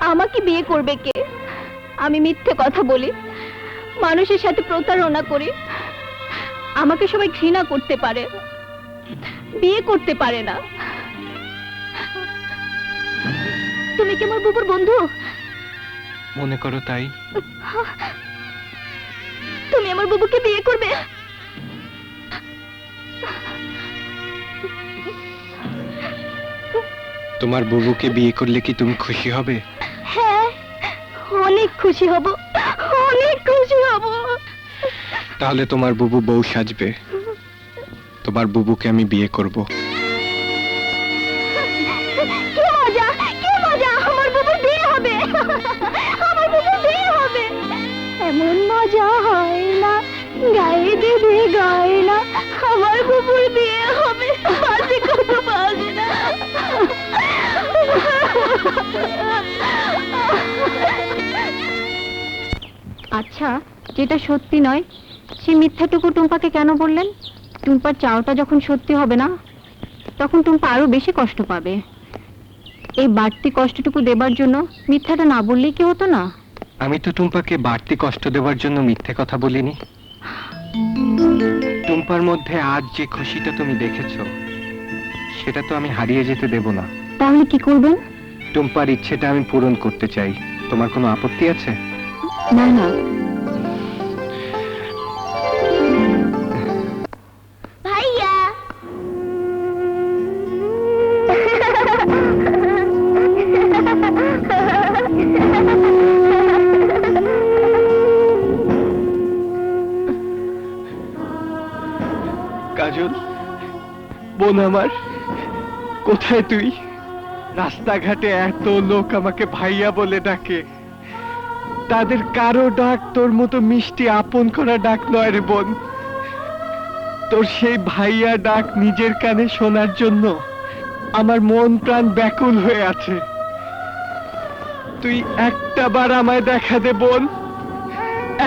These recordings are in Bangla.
আমাকে বিয়ে করবে কে? আমি মিথ্যে কথা বলি মানুষের সাথে প্রতারণা করি আমাকে সবাই ঘৃণা করতে পারে বিয়ে করতে পারে না। তুমি কি আমার বুবুর বন্ধু? মনে করো তাই। তুমি আমার বুবুকে বিয়ে করবে? তোমার বুবুকে বিয়ে করলে কি তুমি খুশি হবে? অনেক খুশি হব অনেক খুশি হব। তাহলে তোমার বুবু বউ সাজবে। তোমার বুবুকে আমি বিয়ে করব। কি মজা কি মজা আমার বুবুর বিয়ে হবে। আমার বুবুর বিয়ে হবে। এমন মজা হয় না গায়ে দেবে গায়ে না আমার বুবুর বিয়ে হবে। বাজে কত বাজে না। আচ্ছা যেটা সত্যি নয় সে মিথ্যাটুকু টুম্পাকে কেন বললেন? টুম্পার চাওটা যখন সত্যি হবে না তখন টুম্পা আরও বেশি কষ্ট পাবে। এই বাড়তি কষ্টটুকু দেবার জন্য মিথ্যাটা না বললেই কি হতো না? আমি তো টুম্পাকে বাড়তি কষ্ট দেওয়ার জন্য মিথ্যে কথা বলিনি। টুম্পার মধ্যে আজ যে খুশিটা তুমি দেখেছ সেটা তো আমি হারিয়ে যেতে দেব না। তাহলে কি করবেন? টুম্পার ইচ্ছেটা আমি পূরণ করতে চাই। তোমার কোনো আপত্তি আছে? না না। ভাইয়া। কাজল বোন আমার কোথায় তুই? রাস্তাঘাটে এত লোক আমাকে ভাইয়া বলে ডাকে। তাদের কারও ডাক তোর মতো মিষ্টি আপন করা ডাক নয় রে বোন। তোর সেই ভাইয়া ডাক নিজের কানে শোনার জন্য আমার মন প্রাণ ব্যাকুল হয়ে আছে। তুই একটা বার আমায় দেখা দে বোন।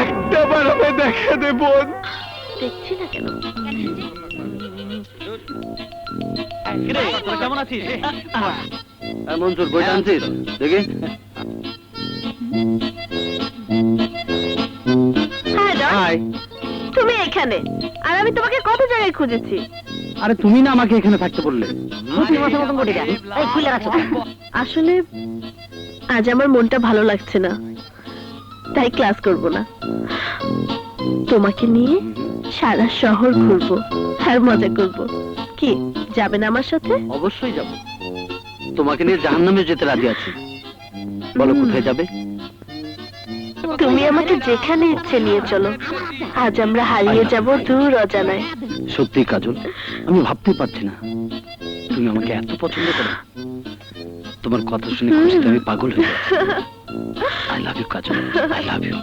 একটা বার আমায় দেখা দে বোন। দেখছি না কেন? কেমন আছিস? বইটা আনছিস দেখি। তুমি এখানে আর আমি তোমাকে কত জায়গায় খুঁজেছি। আরে তুমি না আমাকে এখানে থাকতে বললে। আসলে আজ আমার মনটা ভালো লাগছে না। তাই ক্লাস করব না। তোমাকে নিয়ে সারা শহর ঘুরবো আর মজা করব। কি যাবে না আমার সাথে? অবশ্যই যাব। তোমাকে নিয়ে জাহান্নামে যেতে রাজি আছি। বলো কোথায় যাবে? তুমি আমাকে যেখানে ইচ্ছে নিয়ে চলো। আজ আমরা হারিয়ে যাব দূর অজানায়। সত্যি কাজল আমি ভাবতে পারছি না। তুমি আমাকে এত পছন্দ করো। তোমার কথা শুনে খুশিতে আমি পাগল হয়ে I love you Kajal. I love you